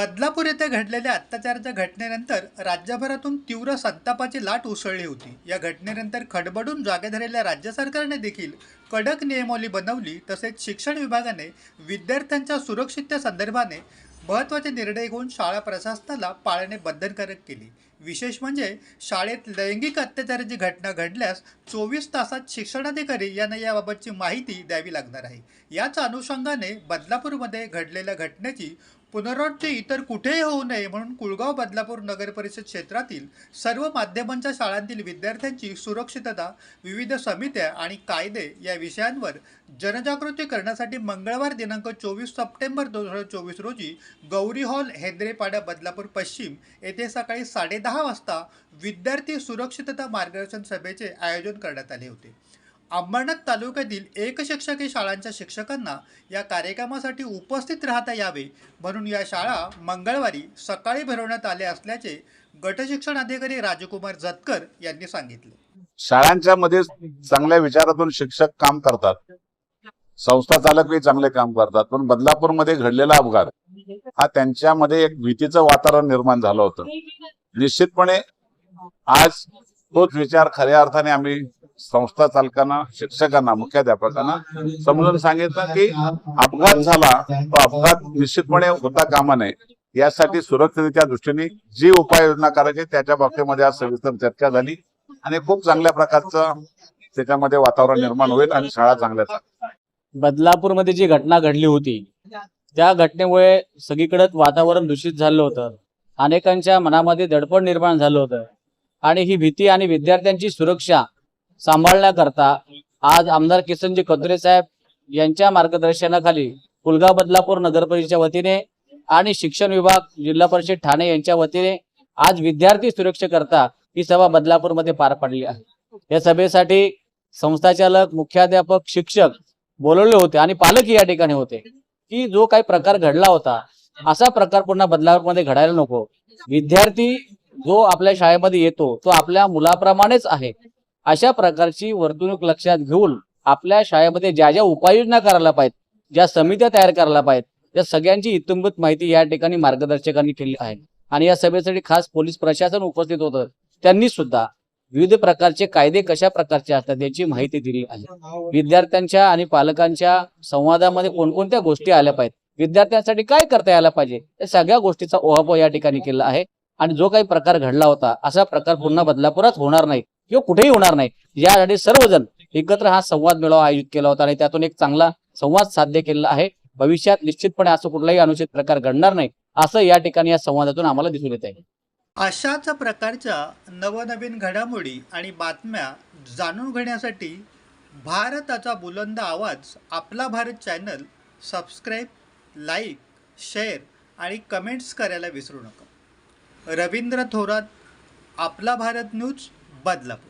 बदलापूर येथे घडलेल्या अत्याचाराच्या घटनेनंतर राज्यभरातून तीव्र संतापाची लाट उसळली होती. या घटनेनंतर खडबडून जागे धरलेल्या राज्य सरकारने देखील कडक नियमावली बनवली. तसेच शिक्षण विभागाने विद्यार्थ्यांच्या सुरक्षिततेसंदर्भाने महत्त्वाचे निर्णय घेऊन शाळा प्रशासनाला पाळणे बंधनकारक केली. विशेष म्हणजे शाळेत लैंगिक अत्याचाराची घटना घडल्यास चोवीस तासात शिक्षणाधिकारी यांना याबाबतची माहिती द्यावी लागणार आहे. याच अनुषंगाने बदलापूरमध्ये घडलेल्या घटनेची पुनरावृत्ती इतर कुठेही होऊ नये म्हणून कुळगाव बदलापूर नगर परिषद क्षेत्रातील सर्व माध्यमांच्या शाळांतील विद्यार्थ्यांची सुरक्षितता विविध समित्या आणि कायदे या विषयांवर जनजागृती करण्यासाठी मंगळवार दिनांक चोवीस सप्टेंबर दोन हजार चोवीस रोजी गौरी हॉल हेद्रेपाडा बदलापूर पश्चिम येथे सकाळी दहा वाजता विद्यार्थी सुरक्षितता मार्गदर्शन सभेचे आयोजन करण्यात आले होते. अंबरनाथ तालुक्यातील एक शिक्षकी शाळांच्या शिक्षकांना या कार्यक्रमासाठी उपस्थित राहता यावे म्हणून या शाळा मंगळवारी सकाळी भरवण्यात आल्या असल्याचे गटशिक्षण अधिकारी राजकुमार जतकर यांनी सांगितले. शाळांच्या मध्ये चांगल्या विचारातून शिक्षक काम करतात. संस्था चालकही चांगले काम करतात. पण बदलापूरमध्ये घडलेला अपघात हा त्यांच्यामध्ये एक भीतीचं वातावरण निर्माण झालं होतं. निश्चितपणे आज तोच विचार खऱ्या अर्थाने आम्ही संस्था चालकांना शिक्षकांना मुख्याध्यापकांना समजून सांगितलं की अपघात झाला तो अपघात निश्चितपणे होता कामा नये. यासाठी सुरक्षिततेच्या दृष्टीने जी उपाययोजना करायची त्याच्या बाबतीमध्ये आज सविस्तर चर्चा झाली आणि खूप चांगल्या प्रकारचं त्याच्यामध्ये वातावरण निर्माण होईल आणि शाळा चांगल्या बदलापूरमध्ये जी घटना घडली होती त्या घटनेमुळे सगळीकडे वातावरण दूषित झालं होतं. अनेकांच्या मनामध्ये दडपण निर्माण झालं होतं. आणि ही भीती आणि विद्यार्थ्यांची सुरक्षा सांभाळण्याकरता आज आमदार किसनजी कदरे साहेब यांच्या मार्गदर्शनाखाली पुलगा बदलापूर नगरपरिषदेच्या वतीने आणि शिक्षण विभाग जिल्हा परिषद ठाणे यांच्या वतीने आज विद्यार्थी सुरक्षेकरता ही सभा बदलापूरमध्ये पार पडली आहे. या सभेसाठी संस्थाचालक मुख्याध्यापक शिक्षक बोलवले होते आणि पालक या ठिकाणी होते की जो काही प्रकार घडला होता असा प्रकार पुन्हा बदलापूरमध्ये घडायला नको. विद्यार्थी जो आपल्या शाळेमध्ये येतो तो आपल्या मुलाप्रमाणेच आहे. अशा प्रकारची वर्तणूक लक्षात घेऊन आपल्या शाळेमध्ये ज्या ज्या उपाययोजना करायला पाहिजेत ज्या समित्या तयार करायला पाहिजेत त्या सगळ्यांची इत्यंभूत माहिती या ठिकाणी मार्गदर्शकांनी केली आहे. आणि या सभेसाठी खास पोलीस प्रशासन उपस्थित होतं. त्यांनी सुद्धा विविध प्रकारचे कायदे कशा प्रकारचे असतात याची माहिती दिली आहे. विद्यार्थ्यांच्या आणि पालकांच्या संवादामध्ये कोणकोणत्या गोष्टी आल्या पाहिजेत विद्यार्थ्यांसाठी काय करता यायला पाहिजे? या सगळ्या गोष्टीचा ओहापोह या ठिकाणी केला आहे. आणि जो काही प्रकार घडला होता असा प्रकार पुन्हा बदलापुरात होणार नाही किंवा कुठेही होणार नाही. यासाठी सर्वजण एकत्र हा संवाद मेळावा आयोजित केला होता आणि त्यातून एक चांगला संवाद साध्य केलेला आहे. भविष्यात निश्चितपणे असं कुठलाही अनुचित प्रकार घडणार नाही असं या ठिकाणी या संवादातून आम्हाला दिसून येत आहे. अशाच प्रकारच्या नवनवीन घडामोडी आणि बातम्या जाणून घेण्यासाठी भारताचा बुलंद आवाज आपला Bharat channel subscribe like share आणि कमेंट्स करायला विसरू नका. रवींद्र थोरात आपला भारत न्यूज बदलापूर.